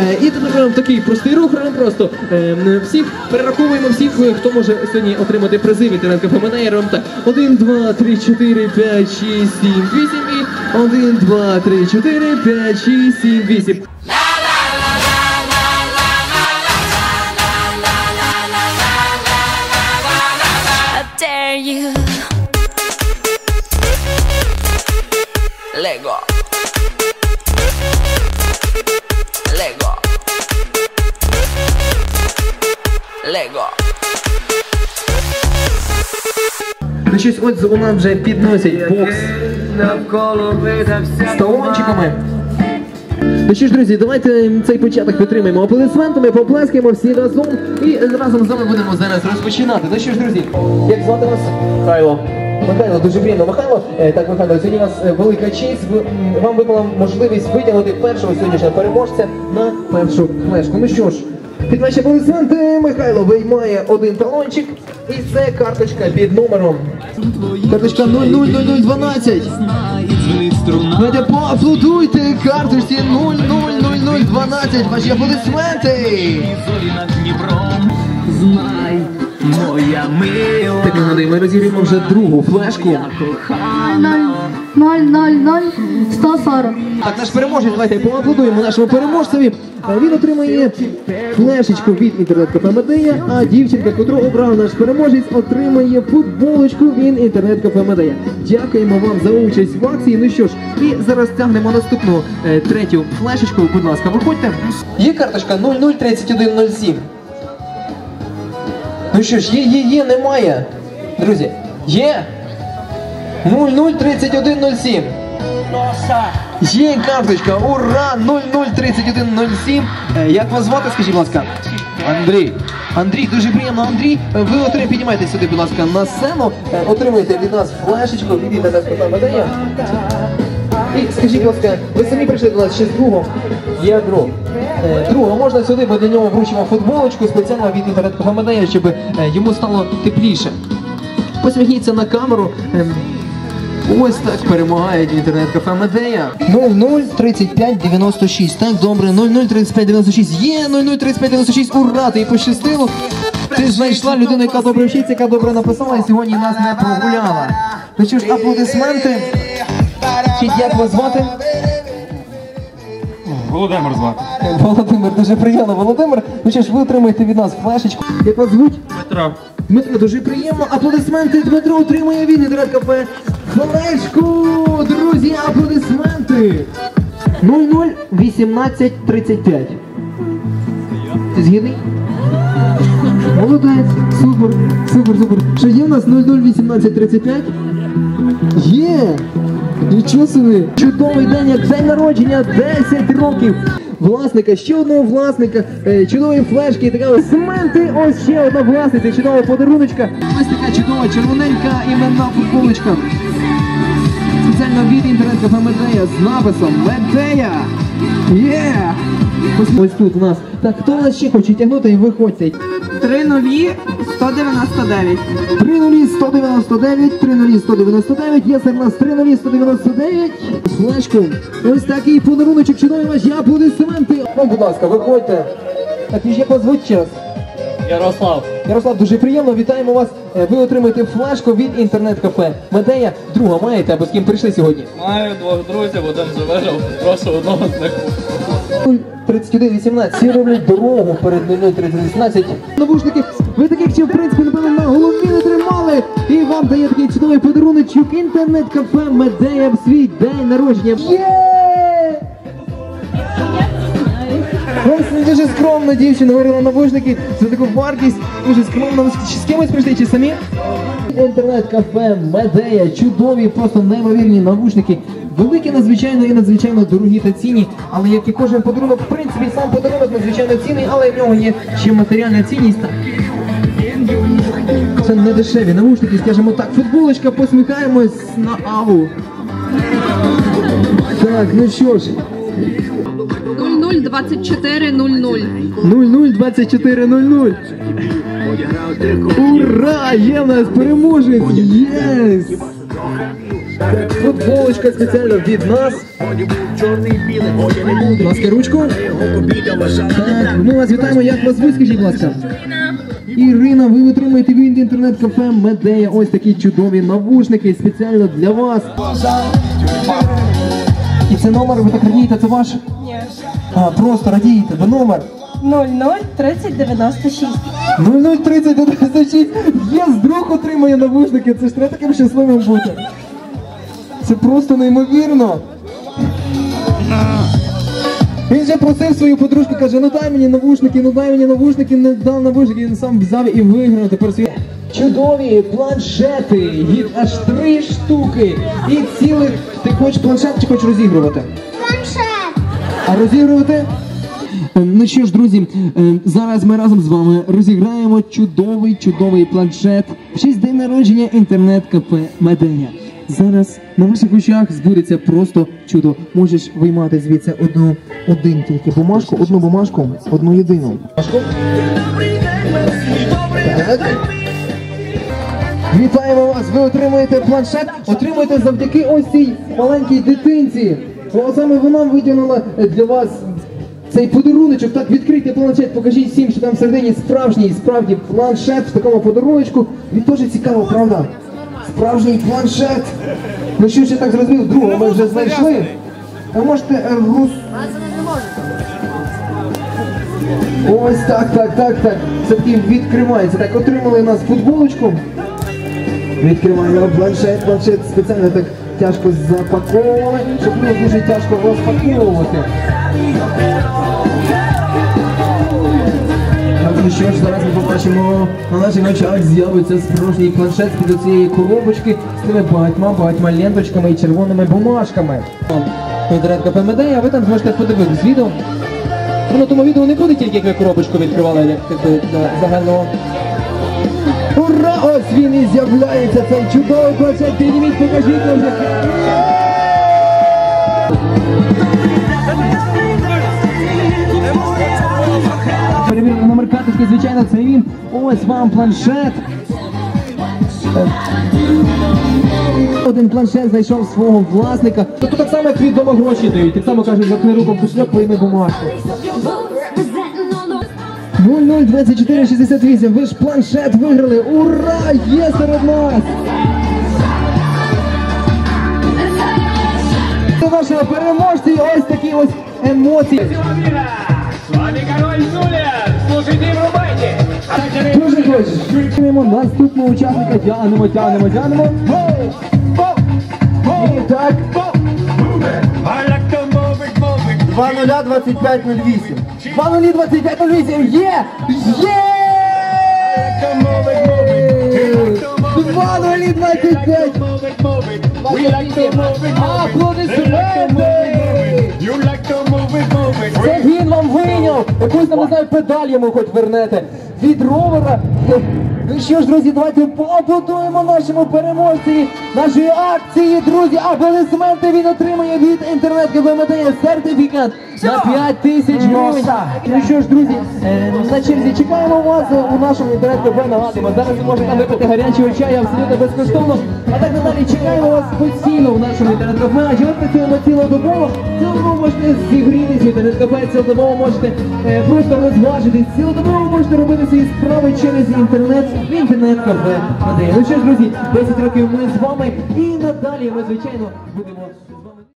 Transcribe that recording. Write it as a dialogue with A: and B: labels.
A: Е, І робимо такий простий рух, робимо просто е, всіх перераховуємо всіх, е, хто може сьогодні отримати призи від інтернет-кафе Менея. Робимо так. 1, 2, 3, 4, 5, 6, 7, 8 і 1, 2, 3, 4, 5, 6, 7, 8. Щось ось у нас вже підносять бокс з талончиками. Ну що ж, друзі, давайте цей початок підтримаємо аплодисментами, поплескаємо всі разом і разом з вами будемо зараз розпочинати. Ну що ж, друзі, як звати вас? Михайло. Михайло, дуже приємно. Михайло, е, так, Михайло, сьогодні у нас е, велика честь. Вам випала можливість витягнути першого сьогоднішнього переможця на першу флешку. Ну що ж, під ваші аплодисменти Михайло виймає один талончик, і це карточка під номером. Карточка 000012. Давайте поаплодуйте карточці 000012. Ваші аплодисменти.
B: Знай, моя мила,
A: Так, нагадую, ми розіграємо вже другу флешку.
B: кохана.
C: 0, 0, 0, 140.
A: Так, наш переможець, давайте поаплодуємо нашому переможцеві. Він отримає флешечку від інтернет-кафе Медея, а дівчинка, котру обрав наш переможець, отримає футболочку від інтернет-кафе Медея. Дякуємо вам за участь в акції. Ну що ж, і зараз тягнемо наступну е, третю флешечку. Будь ласка, виходьте. Є карточка 003107. Ну що ж, є, є, є, немає. Друзі, є. 003107. Є карточка, ура! 003107. Е, Як вас звати, скажіть, будь ласка? Андрій. Андрій, дуже приємно, Андрій. Е, Ви отримаєте, піднімайте сюди, будь ласка, на сцену. Е, Отримуєте від нас флешечку, від інтернет медея. І скажіть, будь ласка, ви самі прийшли до нас ще з другом? Є друг. Друга, можна сюди, ми для нього вручимо футболочку спеціально від інтернет медея, щоб йому стало тепліше. Посміхніться на камеру. Ось так перемагають інтернет-кафе Медея. 003596. Так, добре, 003596. Є 003596. Ура! Ти пощастило. Ти знайшла людину, яка добре вчиться, яка добре написала і сьогодні нас не прогуляла. Ну що ж, аплодисменти. Чи як вас звати?
D: Володимир звати.
A: Володимир, дуже приємно, Володимир. Ну що ж, ви отримаєте від нас флешечку. Як вас звуть?
D: Петро.
A: Дмитро, дуже приємно. Аплодисменти. Дмитро отримує від інтернет-кафе флешку. Друзі, аплодисменти. 001835. Ти згідний? Молодець, супер, супер, супер. Що є в нас 001835? Є! Нічого собі! Чудовий день, як день народження, 10 років! Власника, ще одного власника, е, чудові флешки, така ось сементи, ось ще одна власниця, чудова подаруночка. Ось така чудова червоненька іменна футболочка. Від інтернет-кафе Медея з написом Медея! Є! Ось, ось тут у нас. Так, хто у нас ще хоче тягнути і виходьте.
E: 3 нулі 199.
A: 3 нулі 199, 3 нулі 199, є серед нас 3 нулі 199. Флешку. Ось такий подаруночок, чудовий ваші аплодисменти. Ну, будь ласка, виходьте. Так, ще позвуть раз.
D: Ярослав.
A: Ярослав, дуже приємно, вітаємо вас. Е, Ви отримаєте флешку від інтернет-кафе. Медея, друга маєте, або з ким прийшли сьогодні?
D: Маю двох друзів, один вижив, прошу одного з них.
A: 3118. Всі роблять дорогу перед 003018. Навушники, ви таких ще в принципі напевно на голові не тримали. І вам дає такий чудовий подаруночок інтернет-кафе Медея в свій день народження. Є! Дуже скромна дівчина говорила навушники за таку вартість. Дуже скромно. Ви з кимось прийшли чи самі? Інтернет-кафе Медея, чудові, просто неймовірні навушники. Великі, надзвичайно і надзвичайно дорогі та цінні, але як і кожен подарунок, в принципі, сам подарунок надзвичайно цінний, але в нього є ще матеріальна цінність. Це не дешеві навушники, скажімо так. Футболочка, посміхаємось на аву. Так, ну що ж,
E: 002400.
A: 002400. Ура! Є в нас переможець! Єс! Футболочка спеціально від нас. Будь ласка, ручку. Так, ми вас вітаємо. Як вас звуть, скажіть, будь ласка? Ірина, ви отримаєте від інтернет-кафе Медея ось такі чудові навушники спеціально для вас. І це номер, ви так радієте, це ваш?
F: Ні.
A: А, просто радієте, бо номер.
F: 003096.
A: 003096. Є друг отримає навушники. Це ж треба таким щасливим бути. Це просто неймовірно. Він же просив свою подружку, каже, ну дай мені навушники, ну дай мені навушники, не дав навушники, він сам взяв і виграв. Тепер свій. Чудові планшети, їх аж три штуки. І цілих. Ти хочеш планшет чи хочеш розігрувати?
C: Планшет.
A: А розігрувати? Ну що ж, друзі, е, зараз ми разом з вами розіграємо чудовий чудовий планшет в честь день народження інтернет-кафе Медея. Зараз на ваших очах збудеться просто чудо. Можеш виймати звідси одну один тільки бумажку, одну бумажку, одну єдину. Вітаємо вас! Ви отримуєте планшет, отримуєте завдяки ось цій маленькій дитинці. Бо саме вона виділила для вас цей подаруночок. Так, відкрийте планшет, покажіть всім, що там всередині справжній, справді планшет в такому подаруночку. Він теж цікаво, правда? Справжній планшет. Ну що я так зрозумів, другого ми вже знайшли. Ви можете е, роз... Ось так, так, так, так. Все-таки відкривається. Так, отримали нас футболочку. Відкриваємо планшет, планшет спеціально так тяжко запаковували, щоб було дуже тяжко розпаковувати. Що зараз ми побачимо, на наших очах з'явиться справжній планшет під цієї коробочки з тими багатьма багатьма ленточками і червоними бумажками. Кафе Медея, а ви там зможете подивитись відео. Ну, на тому відео не буде тільки як ви коробочку відкривали, як загального Ура! Ось він і з'являється цей чудовий планшет. Підніміть, покажіть нам. Карточки, звичайно, це він. Ось вам планшет. Один планшет знайшов свого власника. Тобто так само, як від дома гроші дають. Так само кажуть, закни руку в кошельок, прийми бумажку. 002468, ви ж планшет виграли! Ура! Є серед нас! Це нашого переможця і ось такі ось емоції.
D: З вами король Зуля! Слушайте і врубайте!
A: Дуже хочеш. Тянемо наступного учасника. Тянемо, тянемо, тянемо. Гоу! Гоу! І так.
G: 202508.
A: 202508. Є! Є! 2025. Аплодисменти! Це він вам вийняв! Якусь там, не знаю, педаль йому хоч вернете. Від ровера. Ну що ж, друзі, давайте поаплодуємо нашому переможцеві нашої акції, друзі. Аплодисменти він отримує від інтернет-кафе Медея сертифікат на 5 тисяч гривень. Ну що ж, друзі, е, на черзі чекаємо вас у нашому інтернет-кафе. Нагадуємо, зараз ви можете випити гарячого чаю абсолютно безкоштовно. А так надалі чекаємо вас постійно в нашому інтернет-кафе. Адже ми працюємо цілодобово. Цілодобово можете зігрітися в інтернет-кафе, цілодобово можете е, просто розважитись, цілодобово можете робити свої справи через інтернет в інтернет-кафе Медея. Ну що ж, друзі, 10 років ми з вами і надалі ми, звичайно, будемо.